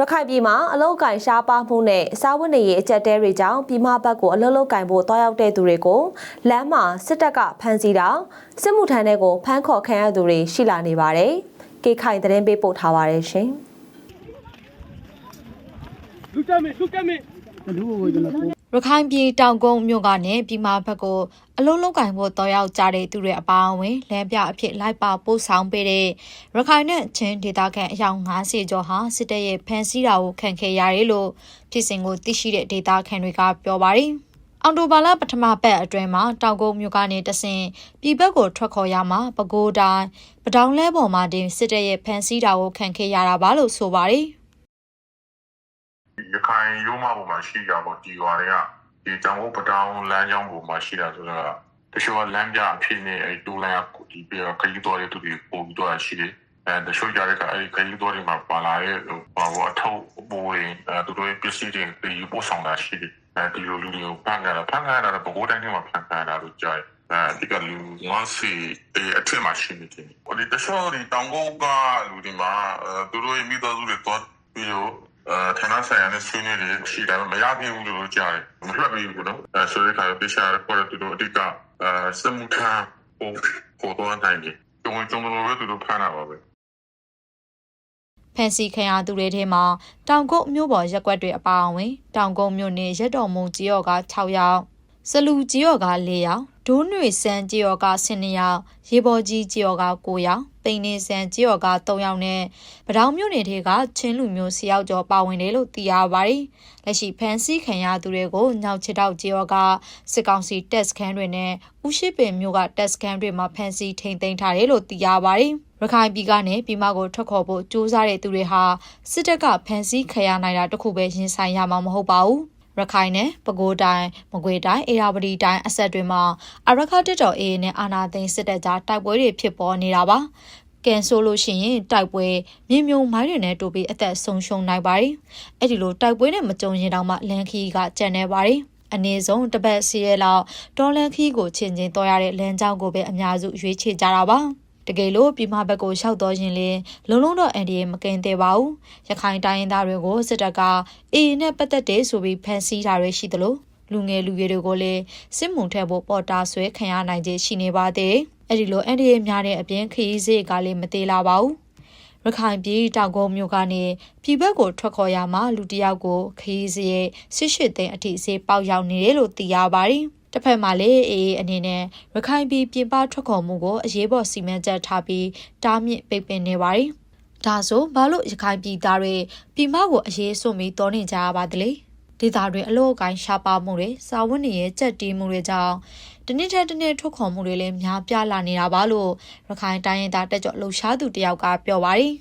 ရခိုင်ပြည်မှာအလုတ်ကင်ရှားပါမှုနဲ့စားဝတ်နေရေးအကြက်တဲတွေကြောင့်ပြည်မဘက်ကိုအလုတ်လုတ်ကင်ဖို့တွားရောက်တဲ့သူတွေကိုလမ်းမှာစစ်တပ်ကဖမ်းဆီးတာစစ်မှုထမ်းတွေကိုဖမ်းခေါ်ခံရသူတွေရှိလာနေပါတယ်။ကေခိုင်သတင်းပေးပို့ထားပါတယ်ရှင်။လူကမေလူကမေလူကိုကျွန်တော်ပို့ ရခိုင်ပြည်တောင်ကုန်းမြို့ကနေပြည်မာဘက်ကိုအလုံးလုံးကင်ဖို့တော်ရောက်ကြတဲ့သူတွေအပါအဝင်လမ်းပြအဖြစ်လိုက်ပါပို့ဆောင်ပေးတဲ့ရခိုင်နဲ့ချင်းဒေသခံအယောက်90ကျော်ဟာစစ်တပ်ရဲ့ဖမ်းဆီးတာကိုခံခဲ့ရတယ်လို့ပြည်စင်ကိုသိရှိတဲ့ဒေသခံတွေကပြောပါတယ်။အော်တိုဘာလပထမပတ်အတွင်းမှာတောင်ကုန်းမြို့ကနေတဆင်ပြည်ဘက်ကိုထွက်ခေါ်ရမှာပဲခူးတိုင်းပတောင်လဲပေါ်မှာတင်စစ်တပ်ရဲ့ဖမ်းဆီးတာကိုခံခဲ့ရတာပါလို့ဆိုပါတယ်။ ရခိုင်ရိုးမပေါ်မှာရှိကြပေါ့ဒီရွာတွေကဒီတောင်ကုတ်ပတောင်လမ်းကြောင်းပေါ်မှာရှိတာဆိုတော့တချို့ကလမ်းပြအဖြစ်နဲ့အဲတူလန်ကဒီပြခရီးတော်တွေသူတွေပုံပြီးတော့ရှိတယ်အဲတချို့ကြတဲ့ကအဲဒီခရီးတော်တွေမှာပါလာတဲ့ဟိုပါဘောအထောက်အပိုးတွေအဲသူတို့ရဲ့ပစ္စည်းတွေဒီပို့ဆောင်တာရှိတယ်အဲဒီလိုလူတွေကိုဖမ်းကြတာဖမ်းကြတာတော့ဘကိုးတိုင်းထဲမှာဖမ်းကြတာလို့ကြားတယ်အဲဒီကလူငါစီအထက်မှာရှိနေတယ်။ဟိုဒီတချို့ဒီတောင်ကုတ်ကလူတွေမှာအဲသူတို့ရဲ့မိသားစုတွေတော့ပြီးတော့အဲ ဌာနဆိုင်ရာနဲ့ဆွေးနွေးနေရှိတယ်မရသေးဘူးလို့ကြားတယ်။မလွတ်ပြီးဘူးနော်။အဲဆိုတဲ့ခါပေးရှာရပေါ်သူတို့အဓိကအဲစမှုထမ်းဟိုကိုတော့နိုင်တယ်။ကျုံကျုံလို့ပဲသူတို့ဖမ်းတာပါပဲ။ဖန်စီခံရသူတွေထဲမှာတောင်ကုတ်မြို့ပေါ်ရက်ကွက်တွေအပါအဝင် တောင်ကုတ်မြို့နယ်ရက်တော်မုံကြီးရော်က6ယောက်စလူကြီးရော်က4ယောက်ဒိုးနွေစန်းကြီးရော်က12ယောက်ရေပေါ်ကြီးကြီးရော်က9ယောက် ပိန်နေစန်းကြီးရော်က3ယောက်နဲ့ပတောင်မြို့နယ်ထဲကချင်းလူမျိုး10ယောက်ကျော်ပါဝင်တယ်လို့သိရပါတယ်လက်ရှိဖန်စီခံရသူတွေကိုညောင်ချစ်တောက်ကြီးရော်ကစစ်ကောင်စီတက်စခန်းတွေနဲ့ဥရှိပင်မြို့ကတက်စခန်းတွေမှာဖန်စီထိန်သိမ်းထားတယ်လို့သိရပါတယ်ရခိုင်ပြည်ကနေပြည်မကိုထွက်ခေါ်ဖို့ကြိုးစားတဲ့သူတွေဟာစစ်တပ်ကဖမ်းဆီးခရရနိုင်တာတခုပဲရင်ဆိုင်ရမှာမဟုတ်ပါဘူး ရခိုင်နဲ့ပဲခူးတိုင်းမကွေတိုင်းအေရာဝတီတိုင်းအဆက်တွေမှာအရခတက်တော်အေးနဲ့အာနာသိန်းစစ်တပ်ကြားတိုက်ပွဲတွေဖြစ်ပေါ်နေတာပါကန်ဆိုလို့ရှိရင်တိုက်ပွဲမြင်းမြုံမိုင်းတွေနဲ့တူပြီးအသက်ဆုံးရှုံးနိုင်ပါတယ်။အဲ့ဒီလိုတိုက်ပွဲနဲ့မကြုံရင်တောင်မှလန်ခီကကြံနေပါတယ်။အနည်းဆုံးတစ်ပတ်စီရဲလောက်တော်လန်ခီကိုချင်းချင်းတော်ရတဲ့လမ်းကြောင်းကိုပဲအများစုရွေးချယ်ကြတာပါ။ တကယ်လို့ပြည်မဘက်ကိုရှောက်တော်ရင်လေလုံလုံတော့အန်ဒီမကင်သေးပါဘူးရခိုင်တိုင်းရင်းသားတွေကိုစစ်တပ်ကအေးနဲ့ပတ်သက်တဲ့ဆိုပြီးဖမ်းဆီးတာတွေရှိသလိုလူငယ်လူရွယ်တွေကိုလည်းစစ်မှုထမ်းဖို့ပေါ်တာဆွဲခံရနိုင်ခြင်းရှိနေပါသေးတယ်အဲ့ဒီလိုအန်ဒီရများတဲ့အပြင်ခရီးစေးကလည်းမသေးလာပါဘူးရခိုင်ပြည်တောင်ကုန်းမြို့ကနေပြည်ဘက်ကိုထွက်ခေါ်ရမှာလူတစ်ယောက်ကိုခရီးစရဲ့ဆစ်ရှစ်သိန်းအထိစေးပေါက်ရောက်နေတယ်လို့သိရပါတယ်။ တစ်ဖက်မှာလည်းအေးအနေနဲ့ရခိုင်ပြည်ပြင်ပထွက်ခေါ်မှုကိုအရေးပေါ်စီမံချက်ထားပြီးတားမြစ်ပိတ်ပင်နေပါတယ်။ဒါဆိုဘာလို့ရခိုင်ပြည်သားတွေပြည်မကိုအရေးစွန့်ပြီးတောနေကြရပါသလဲ။ဒေသတွင်အလို့အကိုင်းရှားပါမှုတွေစာဝတ်နေရေးကြက်တီးမှုတွေကြောင့်တနည်းတစ်တနည်းထွက်ခေါ်မှုတွေလည်းများပြားလာနေတာပါလို့ရခိုင်တိုင်းရင်းသားတက်ကြွလှုပ်ရှားသူတယောက်ကပြောပါတယ်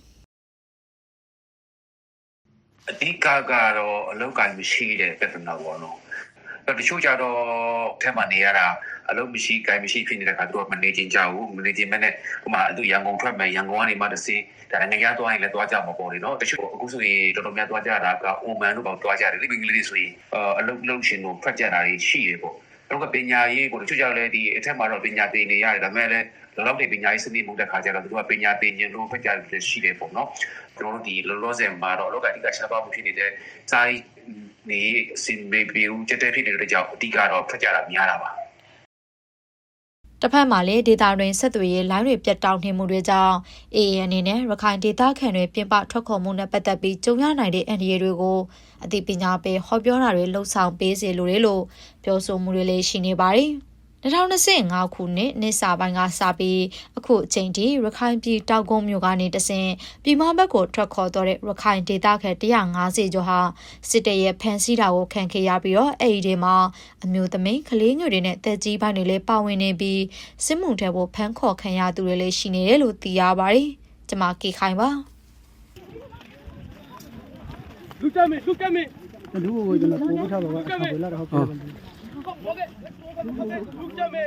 အဓိကကတော့အလောက်ကိုင်းမရှိတဲ့ပြဿနာပေါ့နော်အဲ့ တချို့ကြတော့အထက်မှာနေရတာအလုပ်မရှိကိုင်းမရှိဖြစ်နေတဲ့ခါသူတို့ကမနေချင်းကြဘူးမနေချင်းမဲ့နဲ့ဟိုမှာသူရန်ကုန်ထွက်မယ်ရန်ကုန်ကနေမှတစ်စီးဒါနိုင်ငံခြားသွားရင်လည်းသွားကြမှာပေါ့လေနော်တချို့အခုဆိုရင်တော်တော်များသွားကြတာကအိုမန်တို့ပေါ့သွားကြတယ်လိမင်္ဂလိတွေဆိုရင်အလုပ်လုပ်ရှင်တို့ထွက်ကြတာတွေရှိတယ်ပေါ့ တော့ကပညာရေးကိုတချို့ကြလည်းဒီအထက်မှာတော့ပညာသင်နေရတယ်ဒါပေမဲ့လည်းလောလောဆယ်ပညာရေးစနစ်မှုတဲ့ခါကျတော့သူကပညာသင်ခြင်းလို့ဖက်ကြတယ်ရှိတယ်ပေါ့နော်ကျွန်တော်တို့ဒီလောလောဆယ်မှာတော့လောကအဓိကရှားပါမှုဖြစ်နေတဲ့စာရေးနေစင်ဘေဘီဦးတက်တက်ဖြစ်နေတဲ့ကြောင့်အဓိကတော့ဖက်ကြတာများတာပါ တစ်ဖက်မှာလည်းဒေတာတွင်ဆက်သွယ်ရေးလိုင်းတွေပြတ်တောက်နေမှုတွေကြောင့် AA အနေနဲ့ရခိုင်ဒေသခံတွေပြင်ပထွက်ခေါ်မှုနဲ့ပတ်သက်ပြီးကြုံရနိုင်တဲ့အန္တရာယ်တွေကိုအသိပညာပေးဟောပြောတာတွေလှုံ့ဆော်ပေးစေလိုတယ်လို့ပြောဆိုမှုတွေလည်းရှိနေပါတယ်။ 2025ခုနှစ်နှစ်စာပိုင်းကစပြီးအခုအချိန်ထိရခိုင်ပြည်တောက်ကုန်းမြို့ကနေတဆင်ပြည်မဘက်ကိုထွက်ခေါ်တော့တဲ့ရခိုင်ဒေသခံ150ကျော်ဟာစစ်တပ်ရဲ့ဖမ်းဆီးတာကိုခံခဲ့ရပြီးတော့အဲ့ဒီထဲမှာအမျိုးသမီးကလေးငယ်တွေနဲ့တက်ကြီးပိုင်းတွေလည်းပါဝင်နေပြီးစစ်မှုထမ်းဖို့ဖမ်းခေါ်ခံရသူတွေလည်းရှိနေတယ်လို့သိရပါတယ်။ကျွန်မကေခိုင်ပါလူကမေလူကမေလူကိုကျွန်တော်ပို့ထားပါကဘယ်လာတော့ဟုတ်ပါ ဘူးဟုတ်ကဲ့လူကမေ